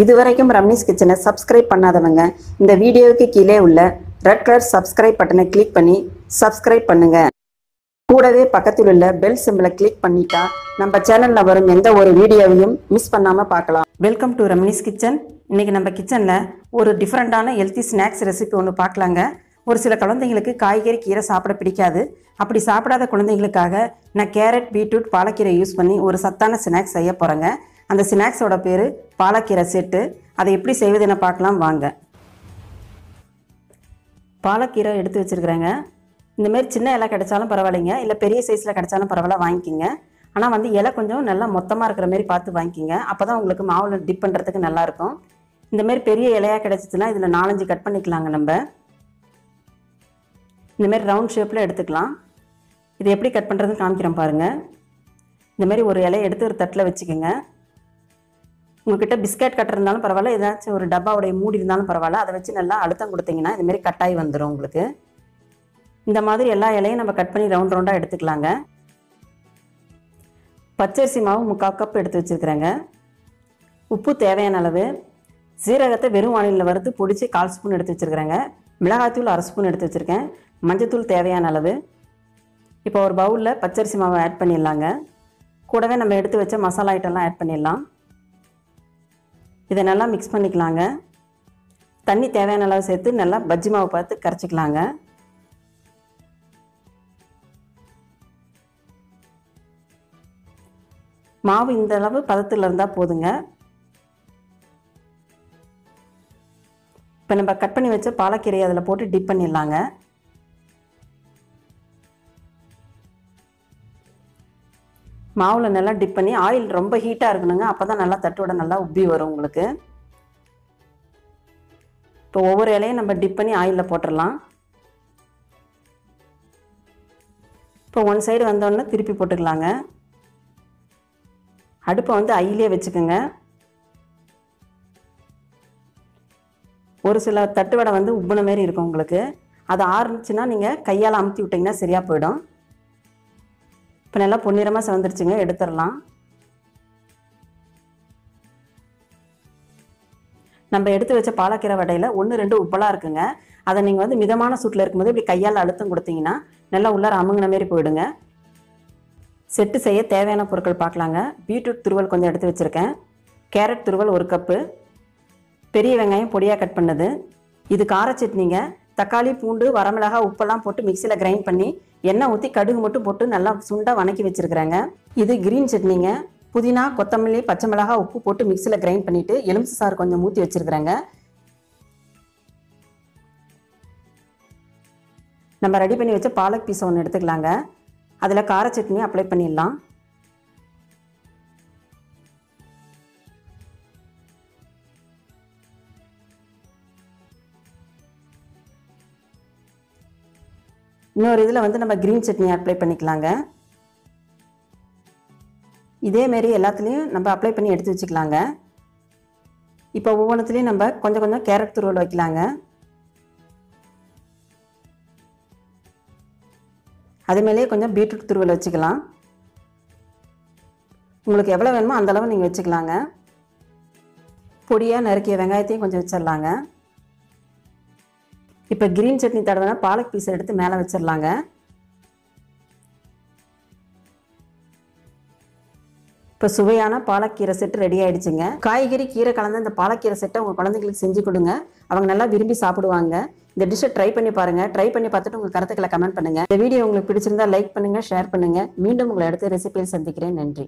இதுவரைக்கும் ரம்னிஸ் கிச்சனை சப்ஸ்கிரைப் பண்ணாதவங்க இந்த வீடியோவுக்கு கீழே உள்ள ரெட் கலர் சப்ஸ்கிரைப் பட்டனை கிளிக் பண்ணி சப்ஸ்கிரைப் பண்ணுங்க. கூடவே பக்கத்தில் உள்ள பெல் சிம்பிளை கிளிக் பண்ணிட்டா நம்ம சேனலில் வரும் எந்த ஒரு வீடியோவையும் மிஸ் பண்ணாமல் பார்க்கலாம். Welcome to Ramnis kitchen. இன்னைக்கு நம்ம கிச்சனில் ஒரு டிஃப்ரெண்டான ஹெல்த்தி ஸ்நாக்ஸ் ரெசிபி ஒன்று பார்க்கலாங்க. ஒரு சில குழந்தைங்களுக்கு காய்கறி கீரை சாப்பிட பிடிக்காது. அப்படி சாப்பிடாத குழந்தைங்களுக்காக நான் கேரட் பீட்ரூட் பாலக்கீரை யூஸ் பண்ணி ஒரு சத்தான ஸ்நாக்ஸ் செய்ய போகிறேங்க அந்த ஸ்நாக்ஸோட பேர் பாலக்கீரை செட்டு. அதை எப்படி செய்வதுன்னு பார்க்கலாம் வாங்க. பாலக்கீரை எடுத்து வச்சுருக்குறேங்க. இந்தமாரி சின்ன இலை கிடைச்சாலும் பரவாயில்லைங்க. இல்லை பெரிய சைஸில் கிடைச்சாலும் பரவாயில்ல வாங்கிக்கிங்க. ஆனால் வந்து இலை கொஞ்சம் நல்லா மொத்தமாக இருக்கிற மாரி பார்த்து வாங்கிக்கிங்க. அப்போ தான் உங்களுக்கு மாவில் டிப் பண்ணுறதுக்கு நல்லாயிருக்கும் இந்தமாரி பெரிய இலையாக கிடச்சிச்சுன்னா இதில் நாலஞ்சு கட் பண்ணிக்கலாங்க நம்ம. இந்தமாரி ரவுண்ட் ஷேப்பில் எடுத்துக்கலாம். இது எப்படி கட் பண்ணுறதுன்னு காமிக்கிறோம் பாருங்கள் இந்தமாரி ஒரு இலையை எடுத்து ஒரு தட்டில் வச்சுக்கோங்க. உங்ககிட்ட பிஸ்கட் கட்டர் இருந்தாலும் பரவாயில்ல ஏதாச்சும் ஒரு டப்பாவுடைய மூடி இருந்தாலும் பரவாயில்ல. அதை வச்சு நல்லா அழுத்தம் கொடுத்தீங்கன்னா இதுமாரி கட்டாயி வந்துடும் உங்களுக்கு. இந்த மாதிரி எல்லா இலையும் நம்ம கட் பண்ணி ரவுண்ட் ரவுண்டாக எடுத்துக்கலாங்க. பச்சரிசி மாவு முக்கால் கப் எடுத்து வச்சுருக்குறேங்க. உப்பு தேவையான அளவு. சீரகத்தை வெறும் வானிலையில் வறுத்து பொடிச்சு கால் ஸ்பூன் எடுத்து வச்சுருக்குறேங்க. மிளகாத்தூள் அரை ஸ்பூன் எடுத்து வச்சுருக்கேன். மஞ்சத்தூள் தேவையான அளவு. இப்போ ஒரு பவுலில் பச்சரிசி மாவை ஆட் பண்ணிடலாங்க. கூடவே நம்ம எடுத்து வச்ச மசாலா ஐட்டம்லாம் ஆட் பண்ணிடலாம். இதை நல்லா மிக்ஸ் பண்ணிக்கலாங்க. தண்ணி தேவையான அளவு சேர்த்து நல்லா பஜ்ஜி மாவு பார்த்து கரைச்சிக்கலாங்க. மாவு இந்த அளவு பதத்தில் இருந்தால் போதுங்க. இப்போ நம்ம கட் பண்ணி வச்ச பாலக்கீரையை அதில் போட்டு டிப் பண்ணிடலாங்க. மாவில் நல்லா டிப் பண்ணி ஆயில் ரொம்ப ஹீட்டாக இருக்கணுங்க. அப்போ தான் நல்லா தட்டோட நல்லா உப்பி வரும் உங்களுக்கு. இப்போ ஒவ்வொரு இலையும் நம்ம டிப் பண்ணி ஆயிலில் போட்டுடலாம் இப்போ ஒன் சைடு வந்தோடனே திருப்பி போட்டுக்கலாங்க. அடுப்பை வந்து ஐயிலே வச்சுக்கோங்க. ஒரு சில தட்டு வடை வந்து உப்புன மாரி இருக்கும் உங்களுக்கு. அது ஆறுனுச்சுன்னா நீங்கள் கையால் அமுத்தி விட்டிங்கன்னா சரியாக போயிடும். இப்போ நல்லா பொன்னிறமாக செவந்துருச்சுங்க எடுத்துடலாம். நம்ம எடுத்து வச்ச பாலக்கீரை வடையில் ஒன்று ரெண்டு உப்பலாக இருக்குங்க. அதை நீங்கள் வந்து மிதமான சூட்டில் இருக்கும்போது இப்படி கையால் அழுத்தம் கொடுத்தீங்கன்னா நல்லா உள்ளார அமுங்கின மாரி போயிடுங்க. செட்டு செய்ய தேவையான பொருட்கள் பார்க்கலாங்க. பீட்ரூட் துருவல் கொஞ்சம் எடுத்து வச்சுருக்கேன். கேரட் துருவல் ஒரு கப்பு. பெரிய வெங்காயம் பொடியாக கட் பண்ணது. இது கார சட்னிங்க. தக்காளி பூண்டு வரமிளகாய் உப்பெல்லாம் போட்டு மிக்சியில் கிரைண்ட் பண்ணி எண்ணெய் ஊற்றி கடுகு மட்டும் போட்டு நல்லா சுண்டாக வணக்கி வச்சுருக்குறாங்க. இது க்ரீன் சட்னிங்க. புதினா கொத்தமல்லி பச்சை மிளகாய் உப்பு போட்டு மிக்சியில் கிரைண்ட் பண்ணிவிட்டு எலுமிச்சு சாறு கொஞ்சம் ஊற்றி வச்சுருக்குறாங்க. நம்ம ரெடி பண்ணி வச்ச பாலக் பீஸை ஒன்று எடுத்துக்கலாங்க. அதில் கார சட்னி அப்ளை பண்ணிடலாம். இன்னொரு இதில் வந்து நம்ம க்ரீன் சட்னி அப்ளை பண்ணிக்கலாங்க. இதேமாரி எல்லாத்துலேயும் நம்ம அப்ளை பண்ணி எடுத்து வச்சுக்கலாங்க. இப்போ ஒவ்வொன்றுத்துலேயும் நம்ம கொஞ்சம் கொஞ்சம் கேரட் துருவல் வைக்கலாங்க. அது மேலேயே கொஞ்சம் பீட்ரூட் துருவல் வச்சுக்கலாம். உங்களுக்கு எவ்வளோ வேணுமோ அந்தளவு நீங்கள் வச்சுக்கலாங்க. பொடியாக நறுக்கிய வெங்காயத்தையும் கொஞ்சம் வச்சிடலாங்க. இப்போ க்ரீன் சட்னி தடவைனா பாலக் பீஸ் எடுத்து மேலே வச்சிடலாங்க இப்போ சுவையான பாலக்கீரை செட்டு ரெடி ஆயிடுச்சுங்க. காய்கறி கீரை கலந்த இந்த பாலக்கீரை செட்டை உங்கள் குழந்தைங்களுக்கு செஞ்சு கொடுங்க. அவங்க நல்லா விரும்பி சாப்பிடுவாங்க. இந்த டிஷ்ஷை ட்ரை பண்ணி பாருங்கள் ட்ரை பண்ணி பார்த்துட்டு உங்கள் கருத்துக்களை கமெண்ட் பண்ணுங்கள் இந்த வீடியோ உங்களுக்கு பிடிச்சிருந்தா லைக் பண்ணுங்கள் ஷேர் பண்ணுங்கள் மீண்டும் உங்களை அடுத்த ரெசிபியில் சந்திக்கிறேன். நன்றி.